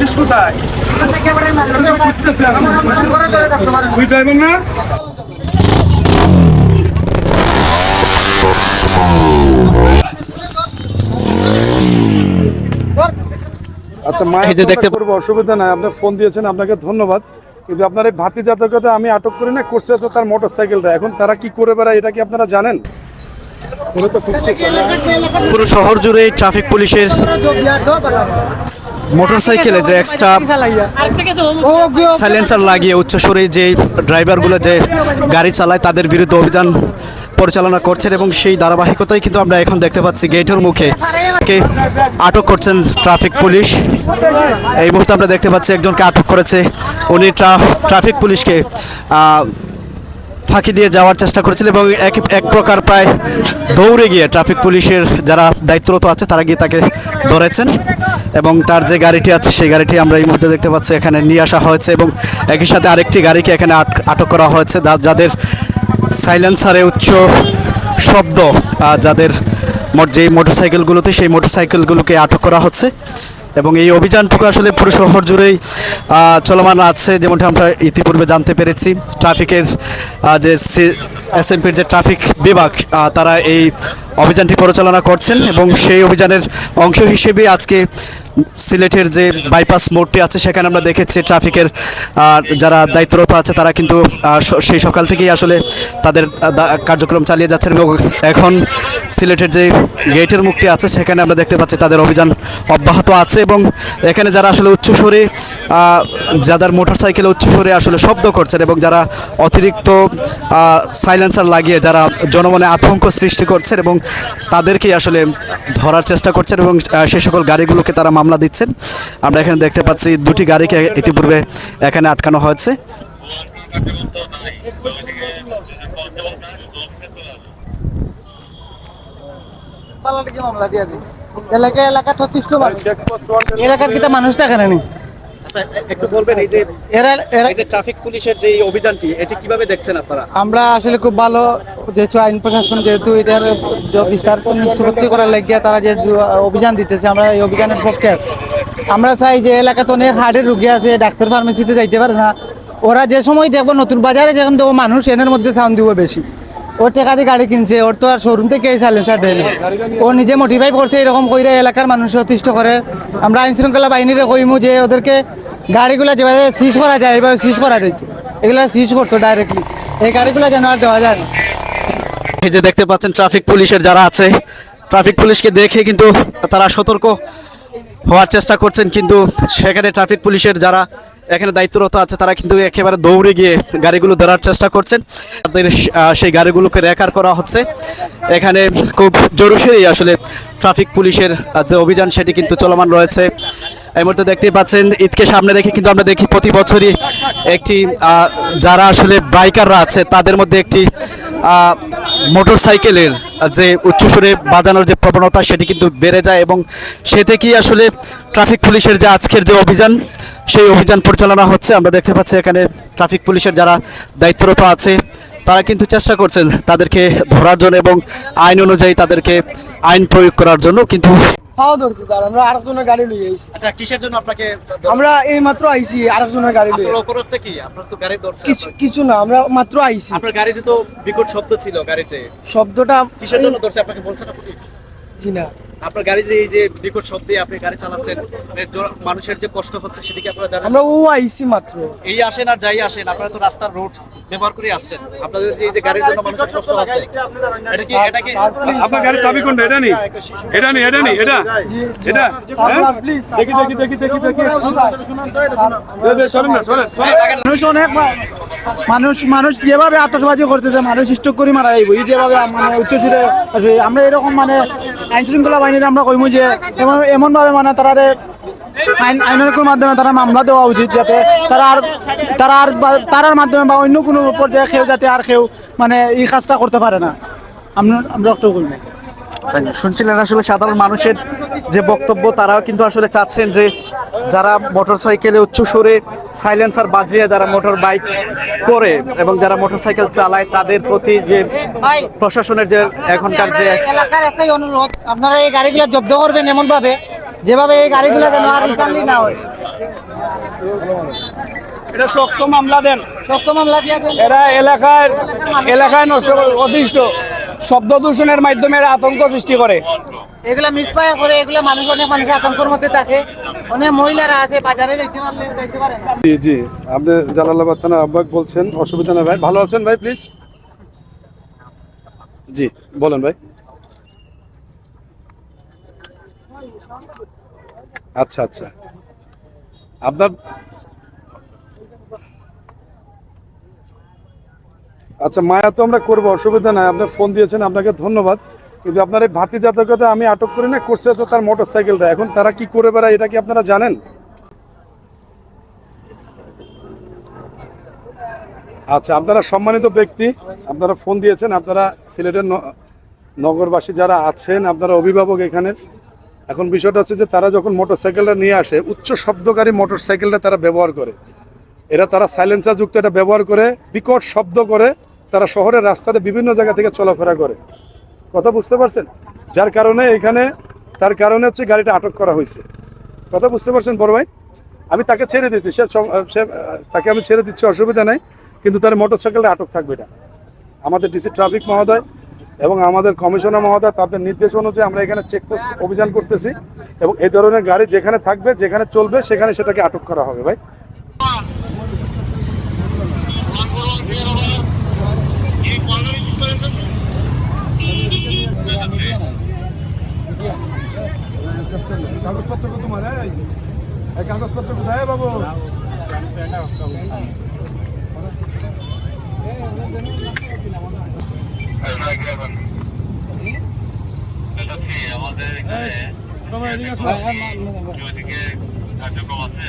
যাচ্ছিস কোথায়? তুই ড্রাইভার না? আচ্ছা মা এই যে দেখতে- করব অসুবিধা নাই। আপনি ফোন দিয়েছেন আপনাকে ধন্যবাদ। কিন্তু আপনার এই ভাতি জাতকতা আমি আটক করি না করছে তো তার মোটর সাইকেলটা এখন তারা কি করে বেড়ায় এটা কি আপনারা জানেন। পুরো শহর জুড়ে ট্রাফিক পুলিশের মোটরসাইকেলে যে এক্সট্রা সাইলেন্সার লাগিয়ে উচ্চ সুরে যে ড্রাইভারগুলো যে গাড়ি চালায় তাদের বিরুদ্ধে অভিযান পরিচালনা করছেন এবং সেই ধারাবাহিকতাই কিন্তু আমরা এখন দেখতে পাচ্ছি গেটের মুখে। কে আটক করছেন ট্রাফিক পুলিশ। এই মুহূর্তে আমরা দেখতে পাচ্ছি একজনকে আটক করেছে। উনি ট্রাফিক পুলিশকে ফাঁকি দিয়ে যাওয়ার চেষ্টা করেছিল এবং এক এক প্রকার প্রায় দৌড়ে গিয়ে ট্রাফিক পুলিশের যারা দায়িত্বরত আছে, তারা গিয়ে তাকে ধরেছেন এবং তার যে গাড়িটি আছে, সেই গাড়িটি আমরা এই মুহূর্তে দেখতে পাচ্ছি এখানে নিয়ে আসা হয়েছে এবং একই সাথে আরেকটি গাড়িকে এখানে আট- আটক করা হয়েছে যাদের সাইলেন্সারে উচ্চ শব্দ যাদের যে মোটরসাইকেলগুলোতে, সেই মোটরসাইকেলগুলোকে আটক করা হচ্ছে। এবং এই অভিযানটুকু আসলে পুরো শহর জুড়েই চলমান আছে, যেমনটা আমরা ইতিপূর্বে জানতে পেরেছি। ট্রাফিকের যে এসএমপির যে ট্রাফিক বিভাগ তারা এই অভিযানটি পরিচালনা করছেন এবং সেই অভিযানের অংশ হিসেবে আজকে সিলেটের যে বাইপাস মোড়টি আছে, সেখানে আমরা দেখেছি ট্রাফিকের যারা দায়িত্বরত আছে, তারা কিন্তু সেই সকাল থেকেই আসলে তাদের কার্যক্রম চালিয়ে যাচ্ছেন এবং এখন সিলেটের যে গেটের মুখটি আছে, সেখানে আমরা দেখতে পাচ্ছি তাদের অভিযান অব্যাহত আছে এবং এখানে যারা আসলে উচ্চস্বরে যাদের মোটরসাইকেলে উচ্চস্বরে আসলে শব্দ করছেন এবং যারা অতিরিক্ত সাইলেন্সার লাগিয়ে যারা জনমনে আতঙ্ক সৃষ্টি করছেন এবং তাদেরকেই আসলে ধরার চেষ্টা করছেন এবং সে সকল গাড়িগুলোকে তারা মামলা দিচ্ছেন। আমরা এখানে দেখতে পাচ্ছি দুটি গাড়িকে ইতিপূর্বে এখানে আটকানো হয়েছে। এলাকা এলাকা যথেষ্ট এলাকার কিতা মানুষ দেখা না নি একটু বলবেন এই যে এরা এরা যে ট্রাফিক পুলিশের যে অভিযানটি এটি কীভাবে দেখছেন আপনারা? আমরা আসলে খুব ভালো যেহেতু আইন প্রশাসন যেহেতু এটার বিস্তার নিষ্পত্তি করার লাগিয়া তারা যে অভিযান দিতেছে আমরা এই অভিযানের পক্ষে আছি। আমরা চাই যে এলাকাতে অনেক হার্টের রুগী আছে ডাক্তার ফার্মেসিতে যাইতে পারে না। ওরা যে সময় দেখব নতুন বাজারে যখন দেখব মানুষ এনের মধ্যে সাউন্ড দিব বেশি। ও টেকা দিয়ে গাড়ি কিনছে, ওর তো আর শোরুম থেকে সাইলেন্সার দেয়। ও নিজে মোটিফাই করছে, এরকম কইরা এলাকার মানুষ অতিষ্ঠ করে। আমরা আইন শৃঙ্খলা বাহিনীরে কইমু যে ওদেরকে গাড়িগুলো যেভাবে সিজ করা যায়, এইভাবে সিজ করা যেত এগুলো সিজ করতো ডাইরেক্টলি এই গাড়িগুলো যেন আর দেওয়া যায় এই যে দেখতে পাচ্ছেন ট্রাফিক পুলিশের যারা আছে ট্রাফিক পুলিশকে দেখে কিন্তু তারা সতর্ক হওয়ার চেষ্টা করছেন, কিন্তু সেখানে ট্রাফিক পুলিশের যারা এখানে দায়িত্বরত আছে, তারা কিন্তু একেবারে দৌড়ে গিয়ে গাড়িগুলো ধরার চেষ্টা করছেন। তাদের সেই গাড়িগুলোকে রেকার করা হচ্ছে। এখানে খুব জোরসেই আসলে ট্রাফিক পুলিশের যে অভিযান, সেটি কিন্তু চলমান রয়েছে। এই মুহূর্তে দেখতেই পাচ্ছেন, ঈদকে সামনে রেখে কিন্তু আমরা দেখি প্রতি বছরই একটি যারা আসলে বাইকাররা আছে, তাদের মধ্যে একটি মোটর সাইকেলের যে উচ্চস্বরে বাজানোর যে প্রবণতা, সেটি কিন্তু বেড়ে যায় এবং সে থেকেই আসলে ট্রাফিক পুলিশের যে আজকের যে অভিযান সেই অভিযান পরিচালনা হচ্ছে। আমরা দেখতে পাচ্ছি এখানে ট্রাফিক পুলিশের যারা দায়িত্বরত আছে তারা কিন্তু চেষ্টা করছেন তাদেরকে ধরার জন্য এবং আইন অনুযায়ী তাদেরকে আইন প্রয়োগ করার জন্য। কিন্তু আমরা আরেকজনের গাড়ি আইছি। আচ্ছা কিসের জন্য আপনাকে আমরা এই মাত্র আইছি আরেকজনের গাড়ি লই। অপরাধটা কি? আপনার তো গাড়ি ধরছে কিছু কিছু না আমরা মাত্র আইছি। আপনার গাড়িতে তো বিকট শব্দ ছিল গাড়িতে। শব্দটা কিসের জন্য ধরছে? আপনাকে জি না আপনার গাড়ি যে এই যে বিকট শব্দে আপনি গাড়ি চালাচ্ছেন মানে মানুষের যে কষ্ট হচ্ছে সেটা কি আপনারা জানেন? আমরা ও আইছি মাত্র। এই আসেন আর যাই আসেন আপনারা তো রাস্তার রোড ব্যবহার করে আসছেন। আপনাদের যে এই যে গাড়ির জন্য মানুষের কষ্ট হচ্ছে এটা কি এটা কি আপনার গাড়ির চাবি কোনটা? এটা নেই এটা নেই এটা নেই এটা। এটা। হ্যাঁ? দেখি দেখি দেখি দেখি দেখি। সরেন না সরেন। মানুষ অনেক মানুষ মানুষ যেভাবে আতসবাজি করতেছে, মানুষ স্টক করে মারা যাইব। এই যেভাবে মানে উচ্চশিরে আমরা এরকম মানে আইন শৃঙ্খলা বাহিনীর আমরা কইমু যে, এমন এমনভাবে মানে তারা আইন আইনের মাধ্যমে তারা মামলা দেওয়া উচিত যাতে তারা আর তারা আর তারার মাধ্যমে বা অন্য কোনো পর্যায়ে কেউ যাতে আর কেউ মানে এই কাজটা করতে পারে না। আমরা আমরা একটু বলব। শুনছিলেন আসলে সাধারণ মানুষের যে বক্তব্য তারাও কিন্তু আসলে চাচ্ছেন যে যারা মোটরসাইকেলে উচ্চ সুরে সাইলেন্সার বাজিয়ে যারা মোটর বাইক করে এবং যারা মোটরসাইকেল চালায় তাদের প্রতি যে প্রশাসনের যে এখনকার যে এলাকার একটাই অনুরোধ আপনারা এই গাড়িগুলো জব্দ করবেন এমন ভাবে যেভাবে এই গাড়িগুলো যেন আর রিটার্নই না হয়। এটা শক্ত মামলা দেন। শক্ত মামলা দিয়েছেন এরা এলাকায় এলাকায় নষ্ট করে অতিষ্ঠ। শব্দ দূষণের মাধ্যমে এরা আতঙ্ক সৃষ্টি করে। এগুলা মিসফায়ার করে এগুলা মানুষ অনেক মানুষ আতঙ্কের মধ্যে থাকে। অনেক মহিলারা আছে, বাজারে যাইতে পারলে যাইতে পারে না। জি জি। আপনি জালালাবাদ থানার আহ্বায়ক বলছেন, অসুবিধা নেই ভাই। ভালো আছেন ভাই প্লিজ জি, বলেন ভাই। আচ্ছা আচ্ছা। আপনার আচ্ছা মায়া তো আমরা করব, অসুবিধা নাই। আপনি ফোন দিয়েছেন, আপনাকে ধন্যবাদ। কিন্তু আপনার এই ভাতি জাতকতা আমি আটক করি না, করছে তো তার মোটর সাইকেলটা এখন তারা কি করে বেড়ায়, এটা কি আপনারা জানেন? আচ্ছা আপনারা সম্মানিত ব্যক্তি, আপনারা ফোন দিয়েছেন, আপনারা সিলেটের নগরবাসী যারা আছেন, আপনারা অভিভাবক এখানে এখন বিষয়টা হচ্ছে যে তারা যখন মোটরসাইকেলটা নিয়ে আসে, উচ্চ শব্দকারী মোটরসাইকেলটা তারা ব্যবহার করে। এরা তারা সাইলেন্সারযুক্ত এটা ব্যবহার করে, বিকট শব্দ করে, তারা শহরের রাস্তাতে বিভিন্ন জায়গা থেকে চলাফেরা করে। কথা বুঝতে পারছেন? যার কারণে এখানে, তার কারণে হচ্ছে গাড়িটা আটক করা হয়েছে। কথা বুঝতে পারছেন বড় ভাই? আমি তাকে ছেড়ে দিচ্ছি সে সে তাকে আমি ছেড়ে দিচ্ছি, অসুবিধা নাই, কিন্তু তার মোটর সাইকেলটা আটক থাকবে এটা। আমাদের ডিসি ট্রাফিক মহোদয় এবং আমাদের কমিশনার মহোদয় তাদের নির্দেশ অনুযায়ী আমরা এখানে চেকপোস্ট অভিযান করতেছি এবং এই ধরনের গাড়ি যেখানে থাকবে, যেখানে চলবে, সেখানে সেটাকে আটক করা হবে ভাই। কাগজপত্র তোমার কাগজপত্র কোথায় বাবু আমাদের এখানে কার্যক্রম আছে